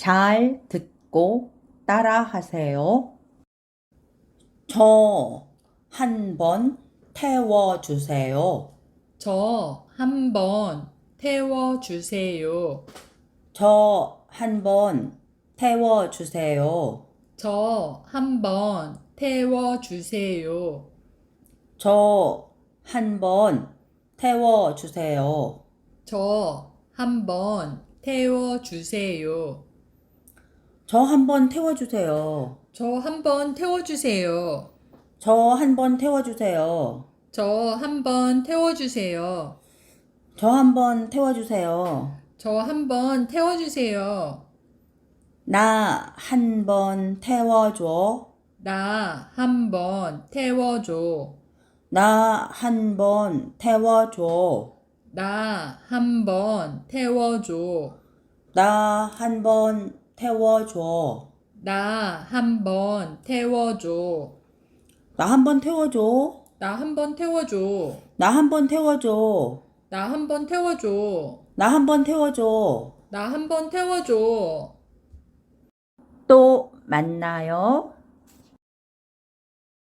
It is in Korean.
잘 듣고 따라 하세요. 저 한 번 태워주세요. 저 한 번 태워주세요. 저 한 번 태워주세요. 저 한 번 태워주세요. 저 한 번 태워주세요. 저 한 번 태워주세요. 저 한 번 태워주세요. 저 한 번 태워주세요. 저 한 번 태워주세요. 저 한 번 태워주세요. 저 한 번 태워주세요. 저 한 번 태워주세요. 나 한 번 태워줘. 나 한 번 태워줘. 나 한 번 태워줘. 나 한 번 태워줘. 나 한 번 태워줘. 나 한번 태워줘. 나 한번 태워줘. 나 한번 태워줘. 나 한번 태워줘. 나 한번 태워줘. 나 한번 태워줘. 나 한번 태워줘. 또 만나요.